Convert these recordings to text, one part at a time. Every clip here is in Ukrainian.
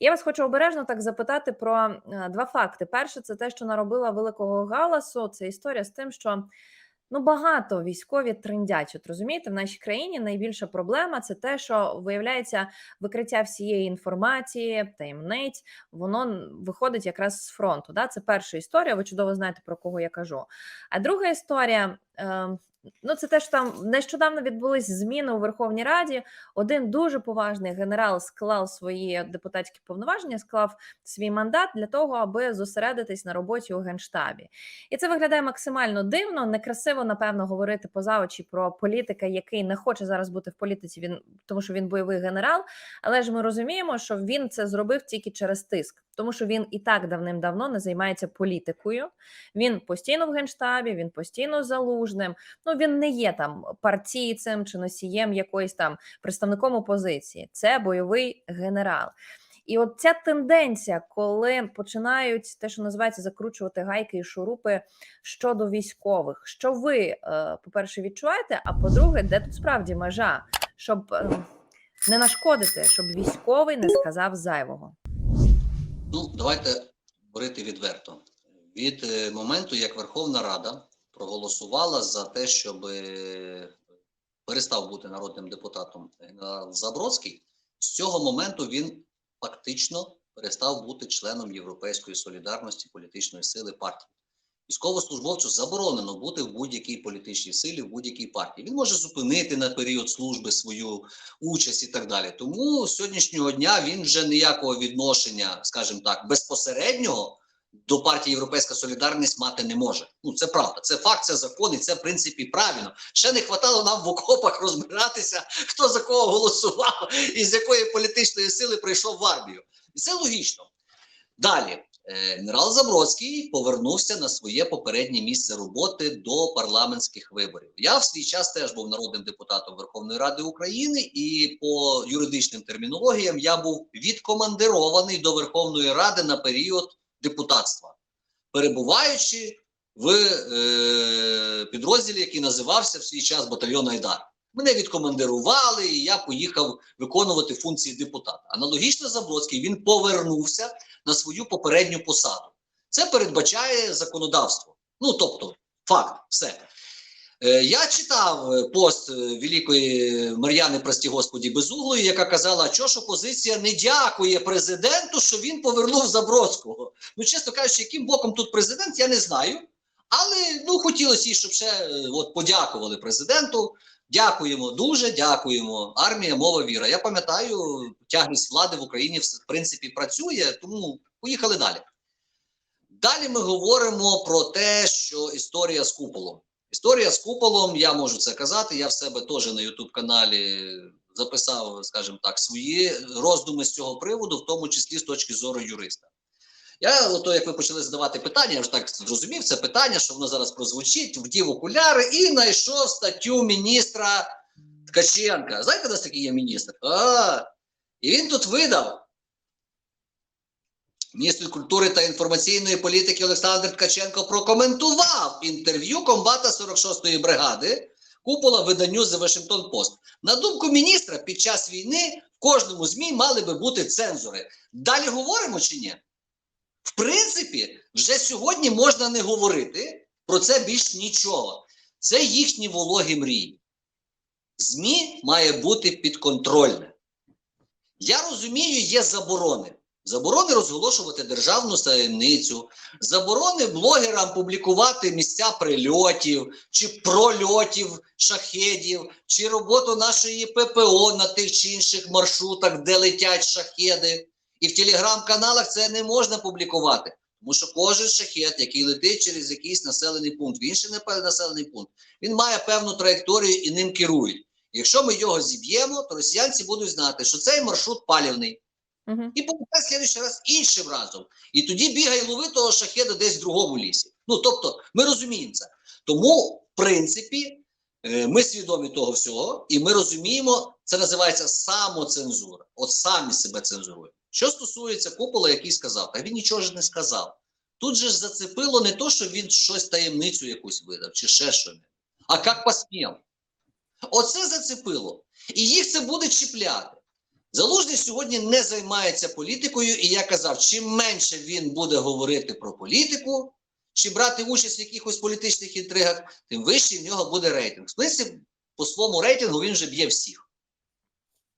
Я вас хочу обережно так запитати про е, два факти. Перше, це те, що наробила великого галасу. Це історія з тим, що ну багато військові трендять. От розумієте, в нашій країні найбільша проблема це те, що виявляється викриття всієї інформації, таємниць, воно виходить якраз з фронту. Да? Це перша історія. Ви чудово знаєте про кого я кажу. А друга історія. Ну, це те, що там нещодавно відбулись зміни у Верховній Раді. Один дуже поважний генерал склав свої депутатські повноваження, склав свій мандат для того, аби зосередитись на роботі у генштабі. І це виглядає максимально дивно. Некрасиво, напевно, говорити поза очі про політика, який не хоче зараз бути в політиці. Він тому, що він бойовий генерал. Але ж ми розуміємо, що він це зробив тільки через тиск, тому що він і так давним-давно не займається політикою. Він постійно в генштабі, він постійно залужним. Ну він не є там партійцем чи носієм якоїсь там представником опозиції. Це бойовий генерал. І от ця тенденція, коли починають те, що називається закручувати гайки і шурупи щодо військових, що ви, е, по-перше, відчуваєте, а по-друге, де тут справді межа, щоб е, не нашкодити, щоб військовий не сказав зайвого. Ну, давайте говорити відверто. Від е, моменту, як Верховна Рада проголосувала за те, щоб е, перестав бути народним депутатом генерал Забродський, з цього моменту він фактично перестав бути членом Європейської солідарності політичної сили партії. Військовослужбовцю заборонено бути в будь-якій політичній силі, в будь-якій партії. Він може зупинити на період служби свою участь і так далі. Тому з сьогоднішнього дня він вже ніякого відношення, скажімо так, безпосереднього до партії Європейська Солідарність мати не може. Ну це правда, це факт, це закон, і це в принципі правильно. Ще не хватало нам в окопах розбиратися, хто за кого голосував і з якої політичної сили прийшов в армію. І це логічно. Далі. Е, Генерал Забродський повернувся на своє попереднє місце роботи до парламентських виборів. Я в свій час теж був народним депутатом Верховної Ради України, і по юридичним термінологіям я був відкомандирований до Верховної Ради на період депутатства, перебуваючи в е, підрозділі, який називався в свій час батальйон Айдар. Мене відкомандирували, і я поїхав виконувати функції депутата. Аналогічно Забродський він повернувся на свою попередню посаду. Це передбачає законодавство. Ну тобто, факт, все. Е, Я читав е, пост е, великої Мар'яни, прості Господі, Безуглої, яка казала, що ж опозиція не дякує президенту, що він повернув Забродського. Ну, чесно кажучи, яким боком тут президент, я не знаю. Але ну хотілося, їй, щоб ще от, подякували президенту. Дякуємо, дуже дякуємо. Армія, мова, віра. Я пам'ятаю, тягність влади в Україні в принципі працює, тому поїхали далі. Далі ми говоримо про те, що історія з куполом. Історія з куполом, я можу це казати. Я в себе теж на Ютуб каналі записав, скажімо так, свої роздуми з цього приводу, в тому числі з точки зору юриста. Я, ото, як ви почали задавати питання, я вже так зрозумів це питання, що воно зараз прозвучить, вдів окуляри і знайшов статтю міністра Ткаченка. Знаєте, у нас такий є міністр? А, і він тут видав. Міністр культури та інформаційної політики Олександр Ткаченко прокоментував інтерв'ю комбата 46-ї бригади купола виданню The Washington Post. На думку міністра, під час війни в кожному ЗМІ мали би бути цензори. Далі говоримо чи ні? В принципі, вже сьогодні можна не говорити про це більш нічого. Це їхні вологі мрії. ЗМІ має бути підконтрольне. Я розумію, є заборони. Заборони розголошувати державну таємницю, заборони блогерам публікувати місця прильотів чи прольотів шахедів, чи роботу нашої ППО на тих чи інших маршрутах, де летять шахеди. І в телеграм-каналах це не можна публікувати. Тому що кожен шахет, який летить через якийсь населений пункт, в інший населений пункт, він має певну траєкторію і ним керують. Якщо ми його зіб'ємо, то росіянці будуть знати, що цей маршрут палівний. Угу. І полетять слідчий раз іншим разом. І тоді бігай лови того шахеда десь в другому лісі. Ну тобто, ми розуміємо це. Тому, в принципі, е, ми свідомі того всього, і ми розуміємо, це називається самоцензура. От самі себе цензуруємо. Що стосується купола, який сказав, та він нічого ж не сказав. Тут же ж зацепило не то, що він щось таємницю якусь видав, чи ще що не, а як посмів. Оце зацепило. І їх це буде чіпляти. Залужний сьогодні не займається політикою, і я казав, чим менше він буде говорити про політику, чи брати участь в якихось політичних інтригах, тим вищий в нього буде рейтинг. В принципі, по своєму рейтингу він вже б'є всіх.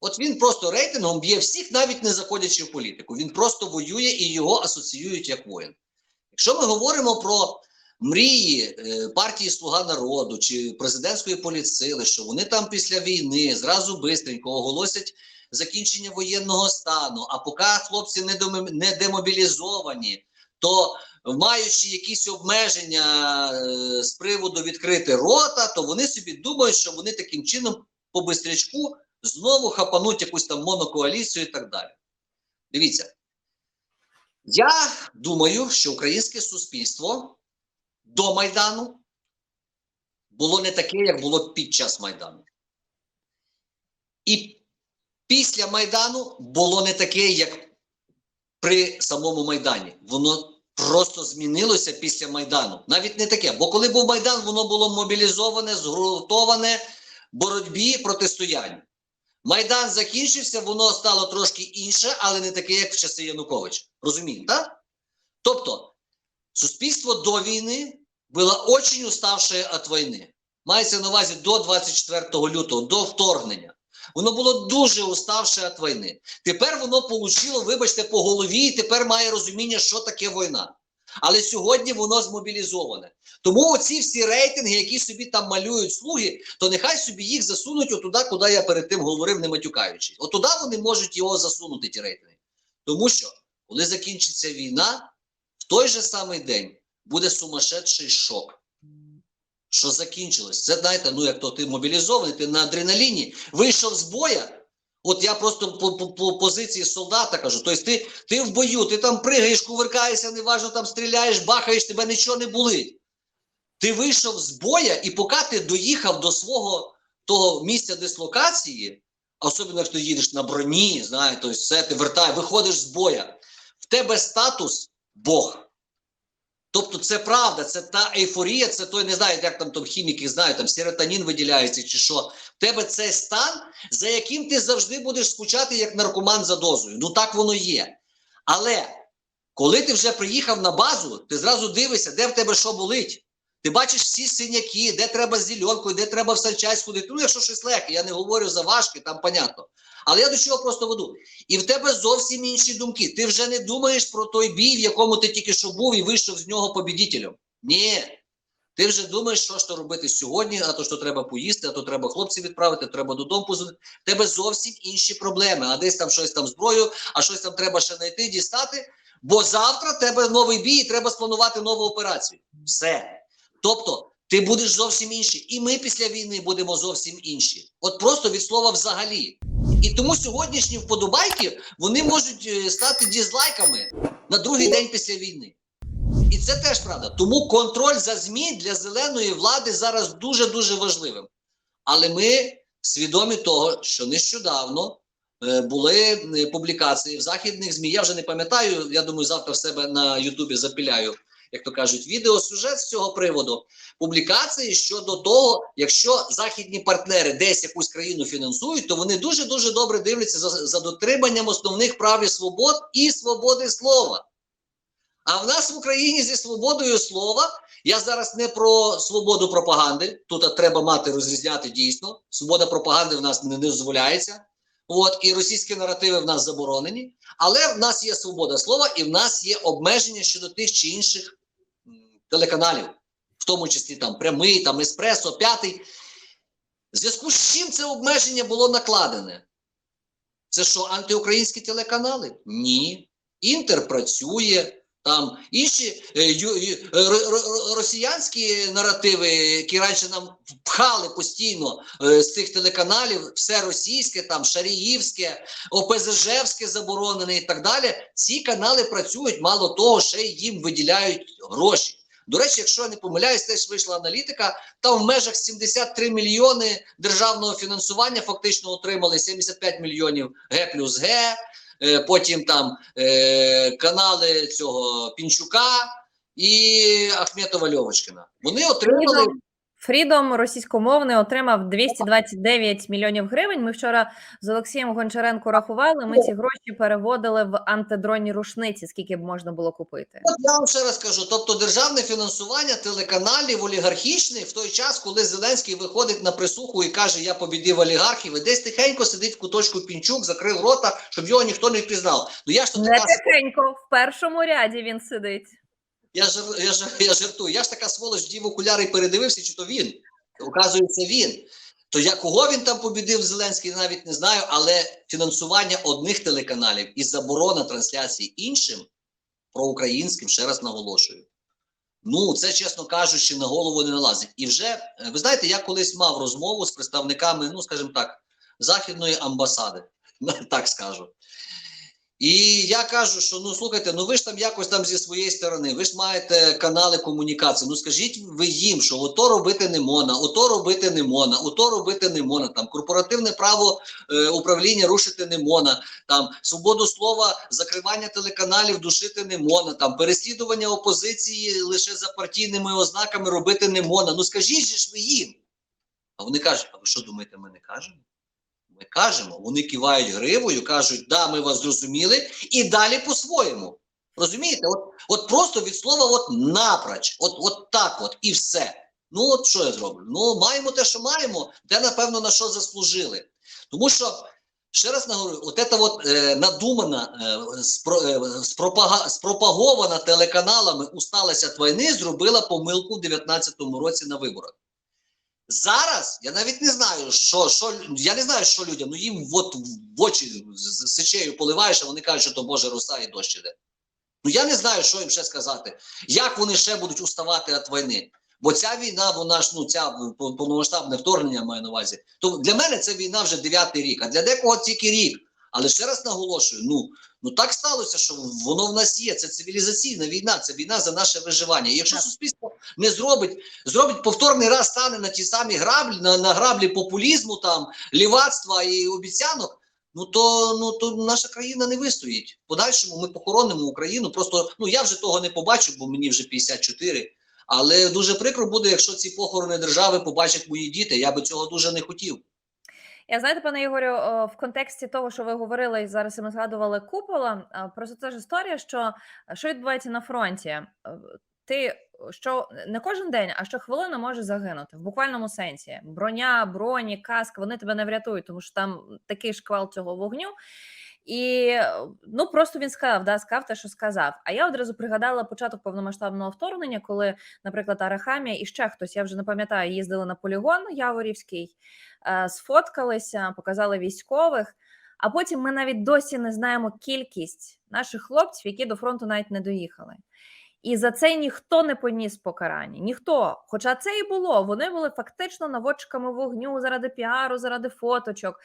От він просто рейтингом б'є всіх, навіть не заходячи в політику. Він просто воює і його асоціюють як воїн. Якщо ми говоримо про мрії е, партії Слуга народу чи президентської політсили, що вони там після війни зразу бистренько оголосять закінчення воєнного стану, а поки хлопці не, не демобілізовані, то маючи якісь обмеження е, з приводу відкрити рота, то вони собі думають, що вони таким чином по бистрячку знову хапануть якусь там монокоаліцію і так далі. Дивіться, я думаю, що українське суспільство до Майдану було не таке, як було під час Майдану. І після Майдану було не таке, як при самому Майдані. Воно просто змінилося після Майдану. Навіть не таке. Бо коли був Майдан, воно було мобілізоване, згуртоване боротьбі протистояння. Майдан закінчився, воно стало трошки інше, але не таке, як в часи Януковича. Розумієте, так? Тобто, суспільство до війни було очень уставшее від війни. Мається на увазі до 24 лютого, до вторгнення. Воно було дуже уставше від війни. Тепер воно получило, вибачте, по голові, і тепер має розуміння, що таке війна. Але сьогодні воно змобілізоване. Тому оці всі рейтинги, які собі там малюють слуги, то нехай собі їх засунуть отуди, куди я перед тим говорив, не матюкаючись. Отуди вони можуть його засунути, ті рейтинги. Тому що, коли закінчиться війна, той же самий день буде сумасшедший шок. Що закінчилось? Це знаєте, ну як то ти мобілізований, ти на адреналіні вийшов з боя. От я просто по, по, по позиції солдата кажу: тобто ти, ти в бою, ти там пригаєш, кувиркаєшся, неважно там стріляєш, бахаєш, тебе нічого не болить. Ти вийшов з боя, і поки ти доїхав до свого того місця дислокації, особливо якщо ти їдеш на броні, знаєте, тобто все, ти вертаєш, виходиш з боя, в тебе статус Бог. Тобто це правда, це та ейфорія, це той, не знаю, як там, там хіміки знають, там серотонін виділяється чи що. В тебе цей стан, за яким ти завжди будеш скучати як наркоман за дозою. Ну так воно є. Але коли ти вже приїхав на базу, ти зразу дивишся, де в тебе що болить. Ти бачиш всі синяки, де треба з де треба в санчасть ходити. Ну, якщо щось легке, я не говорю за важке, там понятно. Але я до чого просто веду. І в тебе зовсім інші думки. Ти вже не думаєш про той бій, в якому ти тільки що був і вийшов з нього побідітелем. Ні. Ти вже думаєш, що ж то робити сьогодні, а то що треба поїсти, а то треба хлопців відправити, треба додому позвонити. Тебе зовсім інші проблеми. А десь там щось там зброю, а щось там треба ще знайти, дістати. Бо завтра тебе новий бій, і треба спланувати нову операцію. Все. Тобто, ти будеш зовсім інший. І ми після війни будемо зовсім інші. От просто від слова взагалі. І тому сьогоднішні вподобайки вони можуть е, стати дізлайками на другий день після війни. І це теж правда. Тому контроль за ЗМІ для зеленої влади зараз дуже дуже важливим. Але ми свідомі того, що нещодавно е, були е, публікації в західних ЗМІ. Я вже не пам'ятаю. Я думаю, завтра в себе на Ютубі запіляю, як то кажуть, відеосюжет з цього приводу. Публікації щодо того, якщо західні партнери десь якусь країну фінансують, то вони дуже дуже добре дивляться за, за дотриманням основних прав і свобод і свободи слова. А в нас в Україні зі свободою слова я зараз не про свободу пропаганди. Тут треба мати розрізняти дійсно. Свобода пропаганди в нас не, дозволяється. От і російські наративи в нас заборонені, але в нас є свобода слова, і в нас є обмеження щодо тих чи інших телеканалів, в тому числі там прямий, там еспресо, п'ятий. В зв'язку з чим це обмеження було накладене? Це що, антиукраїнські телеканали? Ні. Інтер працює. Там інші е, е, ро- ро- росіянські наративи, які раніше нам пхали постійно е, з цих телеканалів, все російське, там Шаріївське, ОПЗЖевське заборонене і так далі. Ці канали працюють, мало того, ще їм виділяють гроші. До речі, якщо я не помиляюсь, теж вийшла аналітика. Там в межах 73 мільйони державного фінансування фактично отримали 75 мільйонів Г плюс Г. Е, потім там е, канали цього Пінчука і Ахметова Льовочкина. Вони отримали Фрідом російськомовний отримав 229 мільйонів гривень. Ми вчора з Олексієм Гончаренко рахували. Ми ці гроші переводили в антидронні рушниці, скільки б можна було купити. От я вам ще раз кажу: тобто, державне фінансування телеканалів олігархічних в той час, коли Зеленський виходить на присуху і каже: Я побідив олігархів, і десь тихенько сидить в куточку пінчук, закрив рота, щоб його ніхто не впізнав. Ну я ж то Не тихенько, в першому ряді він сидить. Я жар, я, жар, я жартую. Я ж така сволоч дів окуляри і передивився, чи то він. Оказується, він. То я кого він там побідив Зеленський, навіть не знаю, але фінансування одних телеканалів і заборона трансляції іншим проукраїнським, ще раз наголошую. Ну, це, чесно кажучи, на голову не налазить. І вже, е, ви знаєте, я колись мав розмову з представниками, ну, скажімо так, західної амбасади, так скажу. І я кажу, що ну слухайте, ну ви ж там якось там зі своєї сторони, ви ж маєте канали комунікації. Ну скажіть ви їм, що ото робити не можна, ото робити не можна, ото робити не можна. Там корпоративне право е, управління рушити не можна, там свободу слова, закривання телеканалів душити не можна, там переслідування опозиції лише за партійними ознаками робити не можна. Ну скажіть же ж ви їм. А вони кажуть: а ви що думаєте, ми не кажемо? Ми кажемо, вони кивають гривою, кажуть, да, ми вас зрозуміли, і далі по-своєму. Розумієте? От, от просто від слова от напроч, от, от так от, і все. Ну, от що я зроблю? Ну, маємо те, що маємо, те, напевно, на що заслужили. Тому що, ще раз наговорю, от ця от, е, надумана, е, спро, е, спропага, спропагована телеканалами усталася війни зробила помилку в 19-му році на виборах. Зараз я навіть не знаю, що, що я не знаю, що людям, ну їм от в очі з сечею поливаєш, а вони кажуть, що то Боже роса і дощ іде. Ну я не знаю, що їм ще сказати. Як вони ще будуть уставати від війни? Бо ця війна, вона ж ну ця повномасштабне вторгнення маю на увазі. То для мене це війна вже дев'ятий рік, а для декого тільки рік. Але ще раз наголошую: ну ну так сталося, що воно в нас є. Це цивілізаційна війна, це війна за наше виживання. І якщо суспільство не зробить, зробить повторний раз, стане на ті самі граблі, на, на граблі популізму, там лівацтва і обіцянок. Ну то ну то наша країна не вистоїть. Подальшому ми похоронимо Україну. Просто ну я вже того не побачу, бо мені вже 54. Але дуже прикро буде, якщо ці похорони держави побачать мої діти. Я би цього дуже не хотів. Я знаєте, пане Ігорю, в контексті того, що ви говорили, і зараз ми згадували купола. Просто це ж історія, що що відбувається на фронті. Е, Ти що не кожен день, а щохвилини може загинути в буквальному сенсі. Броня, броні, каск, вони тебе не врятують, тому що там такий шквал цього вогню. І ну просто він сказав, да, сказав те, що сказав. А я одразу пригадала початок повномасштабного вторгнення, коли, наприклад, Арахамія і ще хтось, я вже не пам'ятаю, їздили на полігон Яворівський, е, сфоткалися, показали військових. А потім ми навіть досі не знаємо кількість наших хлопців, які до фронту навіть не доїхали. І за це ніхто не поніс покарання. Ніхто. Хоча це і було. Вони були фактично наводчиками вогню заради піару, заради фоточок.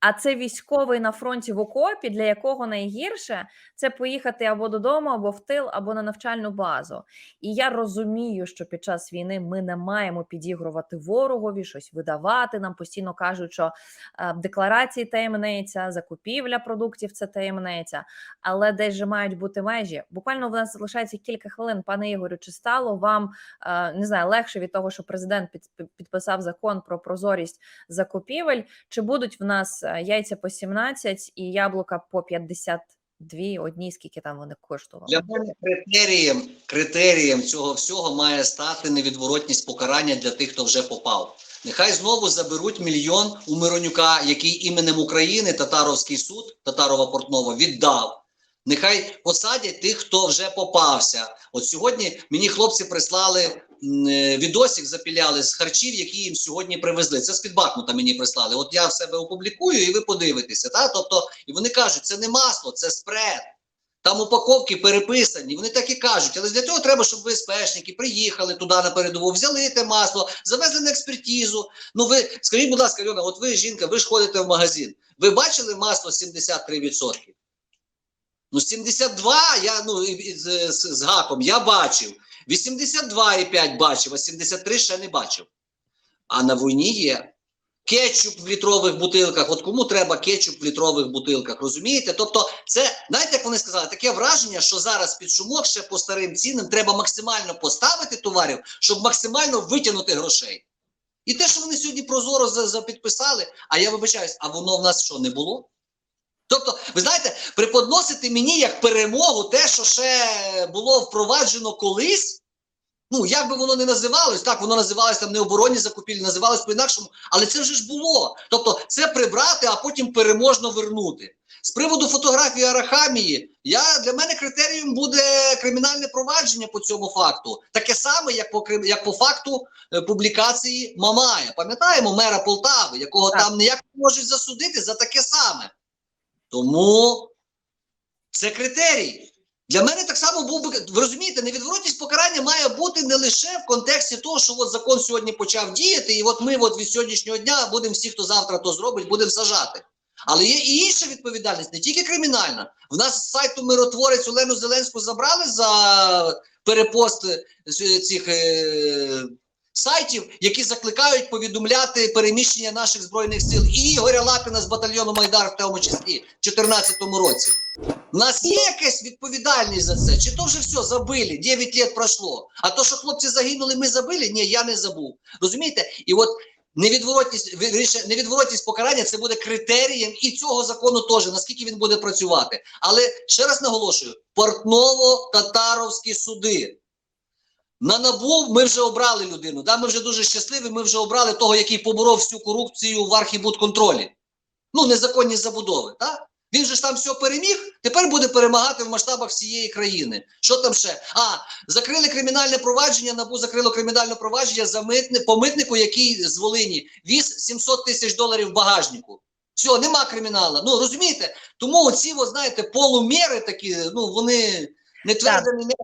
А це військовий на фронті в окопі, для якого найгірше це поїхати або додому, або в тил, або на навчальну базу. І я розумію, що під час війни ми не маємо підігрувати ворогові, щось видавати. Нам постійно кажуть, що е, декларації таємниця, закупівля продуктів це таємниця, але десь же мають бути межі. Буквально в нас залишається кілька хвилин. Пане Ігорю, чи стало вам е, не знаю легше від того, що президент підписав закон про прозорість закупівель? Чи будуть в нас яйця по 17 і яблука по 52, одні, скільки там вони коштували? Для мене критерієм, критерієм цього всього має стати невідворотність покарання для тих, хто вже попав. Нехай знову заберуть мільйон у Миронюка, який іменем України Татаровський суд Татарова Портнова віддав. Нехай посадять тих, хто вже попався. От сьогодні мені хлопці прислали відосик, запіляли з харчів, які їм сьогодні привезли. Це з-під Бахмута мені прислали. От я в себе опублікую, і ви подивитеся. Та? Тобто, і вони кажуть, це не масло, це спред. Там упаковки переписані, вони так і кажуть, але для цього треба, щоб ви спешники приїхали туди на передову, взяли те масло, завезли на експертизу. Ну ви скажіть, будь ласка, Альона, от ви жінка, ви ж ходите в магазин. Ви бачили масло 73%? Ну, 72 я ну з, з, з гаком я бачив. 82,5 бачив, а 73 ще не бачив. А на війні є. кетчуп в літрових бутилках. От кому треба кетчуп в літрових бутилках, розумієте? Тобто, це знаєте, як вони сказали, таке враження, що зараз під шумок ще по старим цінам треба максимально поставити товарів, щоб максимально витягнути грошей. І те, що вони сьогодні прозоро за, за підписали, а я вибачаюсь, а воно в нас що не було? Тобто, ви знаєте, преподносити мені як перемогу те, що ще було впроваджено колись. Ну, як би воно не називалось, так воно називалось там не оборонні закупівлі, називалось по-інакшому, але це вже ж було. Тобто, це прибрати, а потім переможно вернути. З приводу фотографії Арахамії, я для мене критерієм буде кримінальне провадження по цьому факту. Таке саме, як по як по факту е, публікації Мамая. Пам'ятаємо мера Полтави, якого Так. там ніяк не можуть засудити за таке саме. Тому це критерій. Для мене так само був би ви розумієте, невідворотність покарання має бути не лише в контексті того, що от закон сьогодні почав діяти, і от ми от від сьогоднішнього дня будемо всі, хто завтра то зробить, будемо сажати. Але є і інша відповідальність, не тільки кримінальна. В нас з сайту миротворець Олену Зеленську забрали за перепост е, цих е, сайтів, які закликають повідомляти переміщення наших збройних сил і Ігоря Лапіна з батальйону Майдар, в тому числі в 2014 році. У нас є якась відповідальність за це? Чи то вже все забили? 9 років пройшло. А то, що хлопці загинули, ми забили? Ні, я не забув. Розумієте? І от невідворотність, невідворотність покарання це буде критерієм і цього закону теж, наскільки він буде працювати. Але ще раз наголошую: портново-татаровські суди. На набу ми вже обрали людину. Да? Ми вже дуже щасливі. Ми вже обрали того, який поборов всю корупцію в архібудконтролі. Ну, незаконні забудови. Так? Він же ж там все переміг, тепер буде перемагати в масштабах всієї країни. Що там ще? А, закрили кримінальне провадження, НАБУ закрило кримінальне провадження за митни, по митнику, який з Волині віз 700 тисяч доларів в багажнику. Все, нема криміналу. Ну, розумієте? Тому оці, от, знаєте, полуміри такі, ну, вони не твердо, не.